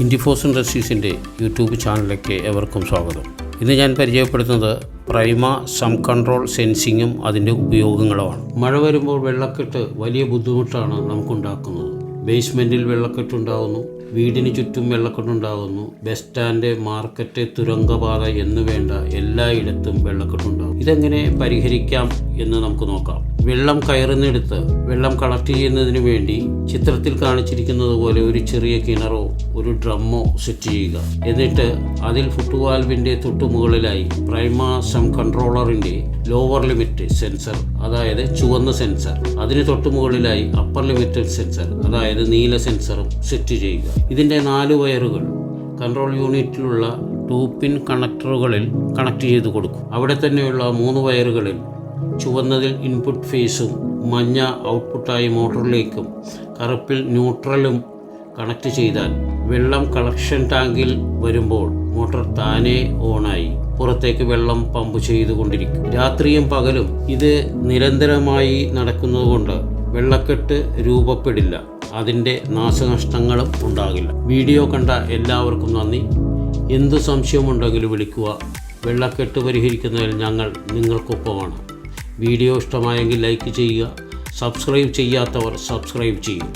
ഇൻഡിഫോസ് ഇൻഡസ്ട്രീസിന്റെ YouTube ചാനലിലേക്ക് ഏവർക്കും സ്വാഗതം. ഇന്ന് ഞാൻ പരിചയപ്പെടുത്തുന്നത് പ്രൈമ സം കൺട്രോൾ സെൻസിങ്ങും അതിന്റെ ഉപയോഗങ്ങളുമാണ്. മഴ വരുമ്പോൾ വെള്ളക്കെട്ട് വലിയ ബുദ്ധിമുട്ടാണ് നമുക്കുണ്ടാക്കുന്നത്. ബേസ്മെന്റിൽ വെള്ളക്കെട്ടുണ്ടാകുന്നു വീടിന് ചുറ്റും വെള്ളക്കെട്ടുണ്ടാകുന്നു ബസ് സ്റ്റാൻഡ് മാർക്കറ്റ് തുരങ്കപാത എന്നുവേണ്ട എല്ലായിടത്തും വെള്ളക്കെട്ടുണ്ടാകും ഇതെങ്ങനെ പരിഹരിക്കാം എന്ന് നമുക്ക് നോക്കാം. വെള്ളം കയറുന്നിടത്ത് വെള്ളം കളക്ട് ചെയ്യുന്നതിന് വേണ്ടി ചിത്രത്തിൽ കാണിച്ചിരിക്കുന്നത് പോലെ ഒരു ചെറിയ കിണറോ ഒരു ഡ്രമ്മോ സെറ്റ് ചെയ്യുക. എന്നിട്ട് അതിൽ ഫുട്വാൽവിന്റെ തൊട്ടുമുകളിലായി പ്രൈമ സം കൺട്രോളറിന്റെ ലോവർ ലിമിറ്റ് സെൻസർ അതായത് ചുവന്ന സെൻസർ. അതിന് തൊട്ടുമുകളിലായി അപ്പർ ലിമിറ്റ് സെൻസർ അതായത് നീല സെൻസറും സെറ്റ് ചെയ്യുക. ഇതിന്റെ നാല് വയറുകൾ കൺട്രോൾ യൂണിറ്റിലുള്ള ടൂ പിൻ കണക്ടറുകളിൽ കണക്ട് ചെയ്ത് കൊടുക്കും. അവിടെ തന്നെയുള്ള മൂന്ന് വയറുകളിൽ ചുവന്നതിൽ ഇൻപുട്ട് ഫേസും മഞ്ഞ ഔട്ട്പുട്ടായി മോട്ടറിലേക്കും കറുപ്പിൽ ന്യൂട്രലും കണക്ട് ചെയ്താൽ വെള്ളം കളക്ഷൻ ടാങ്കിൽ വരുമ്പോൾ മോട്ടോർ താനേ ഓണായി പുറത്തേക്ക് വെള്ളം പമ്പ് ചെയ്തുകൊണ്ടിരിക്കും. രാത്രിയും പകലും ഇത് നിരന്തരമായി നടക്കുന്നതുകൊണ്ട് വെള്ളക്കെട്ട് രൂപപ്പെടില്ല. അതിന്റെ നാശനഷ്ടങ്ങളും ഉണ്ടാകില്ല. വീഡിയോ കണ്ട എല്ലാവർക്കും നന്ദി. എന്ത് സംശയമുണ്ടെങ്കിലും വിളിക്കുക. വെള്ളക്കെട്ട് പരിഹരിക്കുന്നതിൽ ഞങ്ങൾ നിങ്ങൾക്കൊപ്പമാണ്. വീഡിയോ ഇഷ്ടമായെങ്കിൽ ലൈക്ക് ചെയ്യുക സബ്സ്ക്രൈബ് ചെയ്യാത്തവർ സബ്സ്ക്രൈബ് ചെയ്യുക